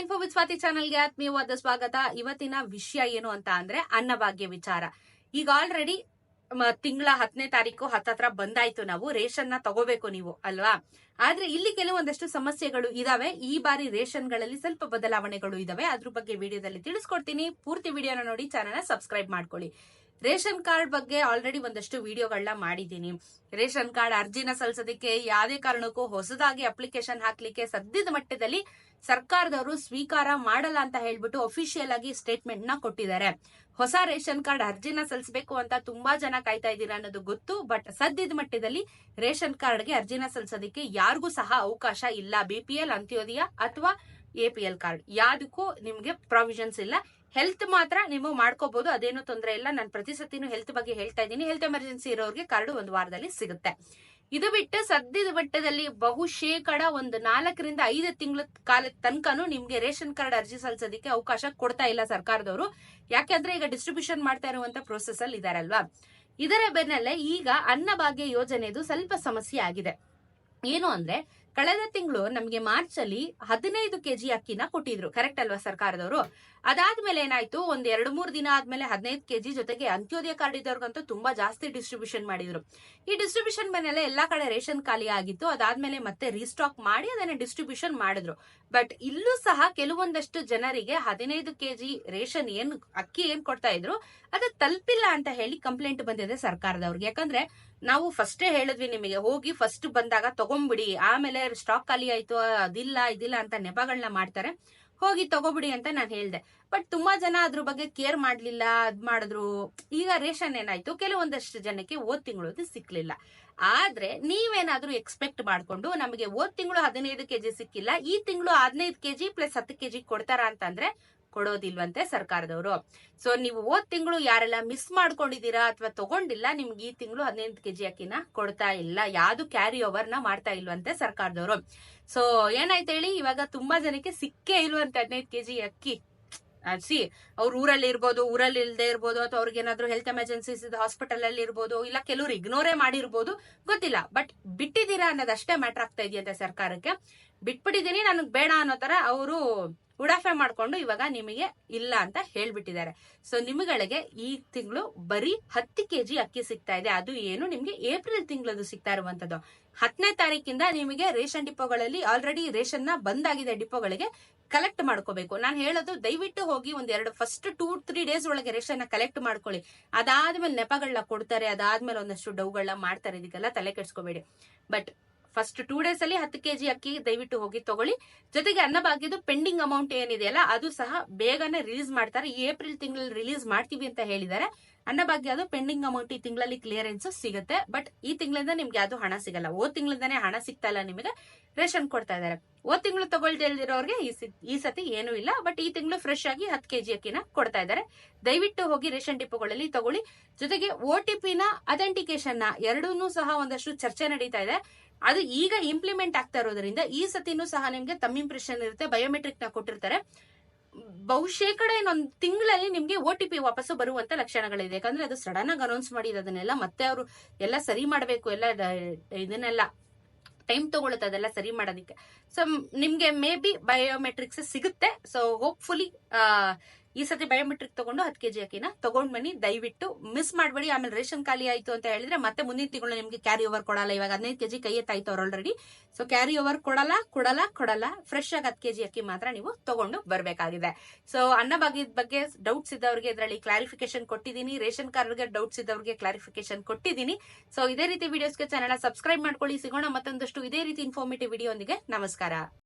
Info with Swati ಚಾನಲ್ಗೆ ಆತ್ಮೀಯವಾದ ಸ್ವಾಗತ. ಇವತ್ತಿನ ವಿಷಯ ಏನು ಅಂತ ಅಂದ್ರೆ ಅನ್ನಭಾಗ್ಯ ವಿಚಾರ. ಈಗ ಆಲ್ರೆಡಿ ತಿಂಗಳ ಹತ್ತನೇ ತಾರೀಕು ಹತ್ತತ್ರ ಬಂದಾಯ್ತು ನಾವು. ರೇಷನ್ನ ತಗೋಬೇಕು ನೀವು, ಅಲ್ವಾ? ಆದ್ರೆ ಇಲ್ಲಿ ಕೆಲವೊಂದಷ್ಟು ಸಮಸ್ಯೆಗಳು ಇದಾವೆ. ಈ ಬಾರಿ ರೇಷನ್ಗಳಲ್ಲಿ ಸ್ವಲ್ಪ ಬದಲಾವಣೆಗಳು ಇದಾವೆ. ಅದ್ರ ಬಗ್ಗೆ ವಿಡಿಯೋದಲ್ಲಿ ತಿಳಿಸ್ಕೊಡ್ತೀನಿ. ಪೂರ್ತಿ ವಿಡಿಯೋನ ನೋಡಿ ಚಾನಲ್ ಸಬ್ಸ್ಕ್ರೈಬ್ ಮಾಡ್ಕೊಳ್ಳಿ. ರೇಷನ್ ಕಾರ್ಡ್ ಬಗ್ಗೆ ಆಲ್ರೆಡಿ ಒಂದಷ್ಟು ವಿಡಿಯೋಗಳನ್ನ ಮಾಡಿದ್ದೀನಿ. ರೇಷನ್ ಕಾರ್ಡ್ ಅರ್ಜಿನ ಸಲ್ಲಿಸೋದಕ್ಕೆ ಯಾವುದೇ ಕಾರಣಕ್ಕೂ ಹೊಸದಾಗಿ ಅಪ್ಲಿಕೇಶನ್ ಹಾಕ್ಲಿಕ್ಕೆ ಸದ್ಯದ ಮಟ್ಟದಲ್ಲಿ ಸರ್ಕಾರದವರು ಸ್ವೀಕಾರ ಮಾಡಲ್ಲ ಅಂತ ಹೇಳ್ಬಿಟ್ಟು ಅಫಿಷಿಯಲ್ ಆಗಿ ಸ್ಟೇಟ್ಮೆಂಟ್ನ ಕೊಟ್ಟಿದ್ದಾರೆ. ಹೊಸ ರೇಷನ್ ಕಾರ್ಡ್ ಅರ್ಜಿನ ಸಲ್ಲಿಸಬೇಕು ಅಂತ ತುಂಬಾ ಜನ ಕಾಯ್ತಾ ಇದ್ದೀರಾ ಅನ್ನೋದು ಗೊತ್ತು ಬಟ್ ಸದ್ಯದ ಮಟ್ಟದಲ್ಲಿ ರೇಷನ್ ಕಾರ್ಡ್ಗೆ ಅರ್ಜಿನ ಸಲ್ಲಿಸೋದಕ್ಕೆ ಯಾರಿಗೂ ಸಹ ಅವಕಾಶ ಇಲ್ಲ. ಬಿಪಿಎಲ್ ಅಂತ್ಯೋದಯ ಅಥವಾ ಎಪಿಎಲ್ ಕಾರ್ಡ್ ಯಾವುದಕ್ಕೂ ನಿಮಗೆ ಪ್ರಾವಿಷನ್ಸ್ ಇಲ್ಲ. ಹೆಲ್ತ್ ಮಾತ್ರ ನೀವು ಮಾಡ್ಕೋಬಹುದು ಅದೇನು ತೊಂದರೆ ಇಲ್ಲ. ನಾನು ಪ್ರತಿ ಸತಿನೂ ಹೆಲ್ತ್ ಬಗ್ಗೆ ಹೇಳ್ತಾ ಇದ್ದೀನಿ. ಹೆಲ್ತ್ ಎಮರ್ಜೆನ್ಸಿ ಇರೋರಿಗೆ ಕಾರ್ಡ್ ಒಂದು ವಾರದಲ್ಲಿ ಸಿಗುತ್ತೆ. ಇದು ಬಿಟ್ಟು ಸದ್ಯದ ಮಟ್ಟದಲ್ಲಿ ಬಹುಶೇಕಡ ಒಂದು ನಾಲ್ಕರಿಂದ ಐದು ತಿಂಗಳ ಕಾಲದ ತನಕನೂ ನಿಮ್ಗೆ ರೇಷನ್ ಕಾರ್ಡ್ ಅರ್ಜಿ ಸಲ್ಲಿಸೋದಕ್ಕೆ ಅವಕಾಶ ಕೊಡ್ತಾ ಇಲ್ಲ ಸರ್ಕಾರದವರು. ಯಾಕೆಂದ್ರೆ ಈಗ ಡಿಸ್ಟ್ರಿಬ್ಯೂಷನ್ ಮಾಡ್ತಾ ಇರುವಂತ ಪ್ರೋಸೆಸ್ ಅಲ್ಲಿ ಇದಾರಲ್ವಾ? ಇದರ ಬೆನ್ನಲ್ಲೇ ಈಗ ಅನ್ನಭಾಗ್ಯ ಯೋಜನೆದು ಸ್ವಲ್ಪ ಸಮಸ್ಯೆ ಆಗಿದೆ. ಏನು ಅಂದ್ರೆ ಕಳೆದ ತಿಂಗಳು ನಮಗೆ ಮಾರ್ಚ್ ಅಲ್ಲಿ ಹದಿನೈದು ಕೆಜಿ ಅಕ್ಕಿನ ಕೊಟ್ಟಿದ್ರು ಕರೆಕ್ಟ್ ಅಲ್ವಾ ಸರ್ಕಾರದವರು? ಅದಾದ್ಮೇಲೆ ಏನಾಯ್ತು, ಒಂದ್ ಎರಡು ಮೂರು ದಿನ ಆದ್ಮೇಲೆ ಹದಿನೈದು ಕೆಜಿ ಜೊತೆಗೆ ಅಂತ್ಯೋದಯ ಕಾರ್ಡ್ ಇದ್ದವ್ರಿಗಂತೂ ತುಂಬಾ ಜಾಸ್ತಿ ಡಿಸ್ಟ್ರಿಬ್ಯೂಷನ್ ಮಾಡಿದ್ರು. ಈ ಡಿಸ್ಟ್ರಿಬ್ಯೂಷನ್ ಮೇಲೆ ಎಲ್ಲಾ ಕಡೆ ರೇಷನ್ ಖಾಲಿ ಆಗಿತ್ತು, ಅದಾದ್ಮೇಲೆ ಮತ್ತೆ ರೀಸ್ಟಾಕ್ ಮಾಡಿ ಅದನ್ನ ಡಿಸ್ಟ್ರಿಬ್ಯೂಷನ್ ಮಾಡಿದ್ರು. ಬಟ್ ಇಲ್ಲೂ ಸಹ ಕೆಲವೊಂದಷ್ಟು ಜನರಿಗೆ ಹದಿನೈದು ಕೆಜಿ ರೇಷನ್ ಏನ್, ಅಕ್ಕಿ ಏನ್ ಕೊಡ್ತಾ ಇದ್ರು, ಅದು ತಲುಪಿಲ್ಲ ಅಂತ ಹೇಳಿ ಕಂಪ್ಲೇಂಟ್ ಬಂದಿದೆ ಸರ್ಕಾರದವ್ರಿಗೆ. ಯಾಕಂದ್ರೆ ನಾವು ಫಸ್ಟೇ ಹೇಳಿದ್ವಿ ನಿಮಗೆ, ಹೋಗಿ ಫಸ್ಟ್ ಬಂದಾಗ ತಗೊಂಬಿಡಿ ಆಮೇಲೆ ಸ್ಟಾಕ್ ಖಾಲಿ ಆಯ್ತು, ಅದಿಲ್ಲ, ಇದಿಲ್ಲ ಅಂತ ನೆಪಗಳನ್ನ ಮಾಡ್ತಾರೆ. ಹೋಗಿ ತಗೋಬಿಡಿ ಅಂತ ನಾನು ಹೇಳಿದೆ. ಬಟ್ ತುಂಬಾ ಜನ ಅದ್ರ ಬಗ್ಗೆ ಕೇರ್ ಮಾಡ್ಲಿಲ್ಲ, ಅದ್ ಮಾಡಿದ್ರು. ಈಗ ರೇಷನ್ ಏನಾಯ್ತು? ಕೆಲವೊಂದಷ್ಟು ಜನಕ್ಕೆ ಓದ್ ತಿಂಗಳು ಸಿಕ್ಲಿಲ್ಲ. ಆದ್ರೆ ನೀವೇನಾದ್ರೂ ಎಕ್ಸ್ಪೆಕ್ಟ್ ಮಾಡ್ಕೊಂಡು ನಮಗೆ ಓದ್ ತಿಂಗಳು ಹದಿನೈದು ಕೆಜಿ ಸಿಕ್ಕಿಲ್ಲ, ಈ ತಿಂಗಳು ಹದಿನೈದು ಕೆಜಿ ಪ್ಲಸ್ ಹತ್ತು ಕೆಜಿ ಕೊಡ್ತಾರ ಅಂತಂದ್ರೆ ಕೊಡೋದಿಲ್ವಂತೆ ಸರ್ಕಾರದವರು. ಸೊ ನೀವು ಹೋದ್ ತಿಂಗಳು ಯಾರೆಲ್ಲ ಮಿಸ್ ಮಾಡ್ಕೊಂಡಿದ್ದೀರಾ ಅಥವಾ ತಗೊಂಡಿಲ್ಲ, ನಿಮ್ಗೆ ಈ ತಿಂಗಳು ಹದಿನೈದು ಕೆಜಿ ಅಕ್ಕಿನ ಕೊಡ್ತಾ ಇಲ್ಲ. ಯಾವ್ದು ಕ್ಯಾರಿ ಓವರ್ನ ಮಾಡ್ತಾ ಇಲ್ವಂತೆ ಸರ್ಕಾರದವರು. ಸೊ ಏನಾಯ್ತು ಹೇಳಿ, ಇವಾಗ ತುಂಬಾ ಜನಕ್ಕೆ ಸಿಕ್ಕೇ ಇಲ್ವಂತೆ ಹದಿನೈದು ಕೆಜಿ ಅಕ್ಕಿ. ಸಿ, ಅವ್ರ ಊರಲ್ಲಿ ಇರ್ಬೋದು, ಊರಲ್ಲಿ ಇಲ್ಲದೆ ಇರ್ಬೋದು, ಅಥವಾ ಅವ್ರಿಗೆ ಏನಾದ್ರು ಹೆಲ್ತ್ ಎಮರ್ಜೆನ್ಸೀಸ್ ಹಾಸ್ಪಿಟಲ್ ಅಲ್ಲಿ ಇರ್ಬೋದು, ಇಲ್ಲ ಕೆಲವ್ರು ಇಗ್ನೋರೇ ಮಾಡಿರ್ಬೋದು, ಗೊತ್ತಿಲ್ಲ. ಬಟ್ ಬಿಟ್ಟಿದ್ದೀರಾ ಅನ್ನೋದಷ್ಟೇ ಮ್ಯಾಟರ್ ಆಗ್ತಾ ಇದೆಯಂತೆ ಸರ್ಕಾರಕ್ಕೆ. ಬಿಟ್ಬಿಟ್ಟಿದ್ದೀನಿ, ನನಗೆ ಬೇಡ ಅನ್ನೋ ತರ ಅವರು ಉಡಾಫೆ ಮಾಡ್ಕೊಂಡು ಇವಾಗ ನಿಮಗೆ ಇಲ್ಲ ಅಂತ ಹೇಳ್ಬಿಟ್ಟಿದ್ದಾರೆ. ಸೊ ನಿಮಗಳಿಗೆ ಈ ತಿಂಗಳು ಬರೀ ಹತ್ತು ಕೆಜಿ ಅಕ್ಕಿ ಸಿಗ್ತಾ ಇದೆ. ಅದು ಏನು? ನಿಮ್ಗೆ ಏಪ್ರಿಲ್ ತಿಂಗಳದು ಸಿಗ್ತಾ ಇರುವಂತದ್ದು ಹತ್ತನೇ ತಾರೀಕಿಂದ ನಿಮಗೆ ರೇಷನ್ ಡಿಪೋಗಳಲ್ಲಿ ಆಲ್ರೆಡಿ ರೇಷನ್ನ ಬಂದಾಗಿದೆ ಡಿಪೋಗಳಿಗೆ ಕಲೆಕ್ಟ್ ಮಾಡ್ಕೋಬೇಕು. ನಾನು ಹೇಳೋದು ದಯವಿಟ್ಟು ಹೋಗಿ ಒಂದ್ ಎರಡು ಫಸ್ಟ್ ಟೂ ತ್ರೀ ಡೇಸ್ ಒಳಗೆ ರೇಷನ್ ಕಲೆಕ್ಟ್ ಮಾಡ್ಕೊಳ್ಳಿ. ಅದಾದ್ಮೇಲೆ ನೆಪಗಳನ್ನ ಕೊಡ್ತಾರೆ, ಅದಾದ್ಮೇಲೆ ಒಂದಷ್ಟು ಡೌಗಳನ್ನ ಮಾಡ್ತಾರೆ. ಇದಕ್ಕೆಲ್ಲ ತಲೆ ಕೆಡ್ಸ್ಕೋಬೇಡಿ. ಬಟ್ ಫಸ್ಟ್ ಟೂ ಡೇಸ್ ಅಲ್ಲಿ ಹತ್ತು ಕೆಜಿ ಅಕ್ಕಿ ದಯವಿಟ್ಟು ಹೋಗಿ ತಗೊಳ್ಳಿ. ಜೊತೆಗೆ ಅನ್ನಭಾಗ್ಯದ ಪೆಂಡಿಂಗ್ ಅಮೌಂಟ್ ಏನಿದೆಯಲ್ಲ ಅದು ಸಹ ಬೇಗನೆ ರಿಲೀಸ್ ಮಾಡ್ತಾರೆ. ಏಪ್ರಿಲ್ ತಿಂಗಳಲ್ಲಿ ರಿಲೀಸ್ ಮಾಡ್ತೀವಿ ಅಂತ ಹೇಳಿದ್ದಾರೆ. ಅನ್ನಭಾಗ್ಯ ಅದು ಪೆಂಡಿಂಗ್ ಅಮೌಂಟ್ ಈ ತಿಂಗಳಲ್ಲಿ ಕ್ಲಿಯರೆನ್ಸ್ ಸಿಗುತ್ತೆ. ಬಟ್ ಈ ತಿಂಗಳಿಂದ ನಿಮ್ಗೆ ಯಾವ್ದು ಹಣ ಸಿಗಲ್ಲ. ಓ ತಿಂಗಳಿಂದಾನೇ ಹಣ ಸಿಗ್ತಾ ಇಲ್ಲ ನಿಮಗೆ. ರೇಷನ್ ಕೊಡ್ತಾ ಇದ್ದಾರೆ. ಓ ತಿಂಗಳು ತಗೊಳ್ದೇ ಇಲ್ದಿರೋರ್ಗೆ ಈ ಸತಿ ಏನೂ ಇಲ್ಲ. ಬಟ್ ಈ ತಿಂಗಳು ಫ್ರೆಶ್ ಆಗಿ ಹತ್ತು ಕೆಜಿ ಅಕ್ಕಿನ ಕೊಡ್ತಾ ಇದ್ದಾರೆ. ದಯವಿಟ್ಟು ಹೋಗಿ ರೇಷನ್ ಡಿಪೋಗಳಲ್ಲಿ ತಗೊಳ್ಳಿ. ಜೊತೆಗೆ ಓ ಟಿ ಪಿನ ಅಥೆಂಟಿಕೇಶನ್ನ ಎರಡೂ ಸಹ ಒಂದಷ್ಟು ಚರ್ಚೆ ನಡೀತಾ ಇದೆ. ಅದು ಈಗ ಇಂಪ್ಲಿಮೆಂಟ್ ಆಗ್ತಾ ಇರೋದ್ರಿಂದ ಈ ಸತಿನೂ ಸಹ ನಿಮ್ಗೆ ತಮ್ಮ ಇಂಪ್ರೆಷನ್ ಇರುತ್ತೆ ಬಯೋಮೆಟ್ರಿಕ್ನ ಕೊಟ್ಟಿರ್ತಾರೆ. ಬಹುಶೇಕಡ ಇನ್ನೊಂದು ತಿಂಗಳಲ್ಲಿ ನಿಮ್ಗೆ ಒ ಟಿ ಪಿ ವಾಪಸ್ಸು ಬರುವಂತ ಲಕ್ಷಣಗಳಿದೆ. ಯಾಕಂದ್ರೆ ಅದು ಸಡನ್ ಆಗಿ ಅನೌನ್ಸ್ ಮಾಡಿದ ಅದನ್ನೆಲ್ಲ ಮತ್ತೆ ಅವರು ಎಲ್ಲ ಸರಿ ಮಾಡಬೇಕು, ಎಲ್ಲ ಇದನ್ನೆಲ್ಲ ಟೈಮ್ ತಗೊಳುತ್ತೆ ಅದೆಲ್ಲ ಸರಿ ಮಾಡೋದಕ್ಕೆ. ಸೊ ನಿಮ್ಗೆ ಮೇ ಬಿ ಬಯೋಮೆಟ್ರಿಕ್ಸ್ ಸಿಗುತ್ತೆ ಸೊ ಹೋಪ್ಫುಲಿ ಈ ಸತಿ ಬಯೋಮೆಟ್ರಿಕ್ ತಗೊಂಡು ಹತ್ತು ಕೆಜಿ ಅಕ್ಕಿನ ತಗೊಂಡ್ ಬನ್ನಿ. ದಯವಿಟ್ಟು ಮಿಸ್ ಮಾಡಬೇಡಿ. ಆಮೇಲೆ ರೇಷನ್ ಖಾಲಿ ಆಯ್ತು ಅಂತ ಹೇಳಿದ್ರೆ ಮತ್ತೆ ಮುಂದಿನ ತಿಂಗಳು ನಿಮ್ಗೆ ಕ್ಯಾರಿ ಓವರ್ ಕೊಡಲ್ಲ. ಇವಾಗ ಹದಿನೈದು ಕೆಜಿ ಕೈ ಎತ್ತಾಯ್ತು ಅವ್ರು ಆಲ್ರೆಡಿ ಸೊ ಕ್ಯಾರಿ ಓವರ್ ಕೊಡಲ್ಲ ಕೊಡಲ್ಲ ಕೊಡಲ್ಲ. ಫ್ರೆಶ್ ಆಗಿ ಹತ್ತು ಕೆಜಿ ಅಕ್ಕಿ ಮಾತ್ರ ನೀವು ತಗೊಂಡು ಬರಬೇಕಾಗಿದೆ. ಸೊ ಅನ್ನ ಭಾಗ್ಯದ ಬಗ್ಗೆ ಡೌಟ್ಸ್ ಇದ್ದವ್ರಿಗೆ ಇದರಲ್ಲಿ ಕ್ಲಾರಿಫಿಕೇಶನ್ ಕೊಟ್ಟಿದ್ದೀನಿ. ರೇಷನ್ ಕಾರ್ಡ್ಗೆ ಡೌಟ್ಸ್ ಇದ್ದವ್ರಿಗೆ ಕ್ಲಾರಿಫಿಕೇಶನ್ ಕೊಟ್ಟಿದ್ದೀನಿ. ಸೊ ಇದೇ ರೀತಿ ವಿಡಿಯೋಸ್ಗೆ ಚಾನಲ್ ಸಬ್ಸ್ಕ್ರೈಬ್ ಮಾಡ್ಕೊಳ್ಳಿ. ಸಿಗೋಣ ಮತ್ತೊಂದಷ್ಟು ಇದೇ ರೀತಿ ಇನ್ಫಾರ್ಮೇಟಿವ್ ವಿಡಿಯೋ ನಮಸ್ಕಾರ.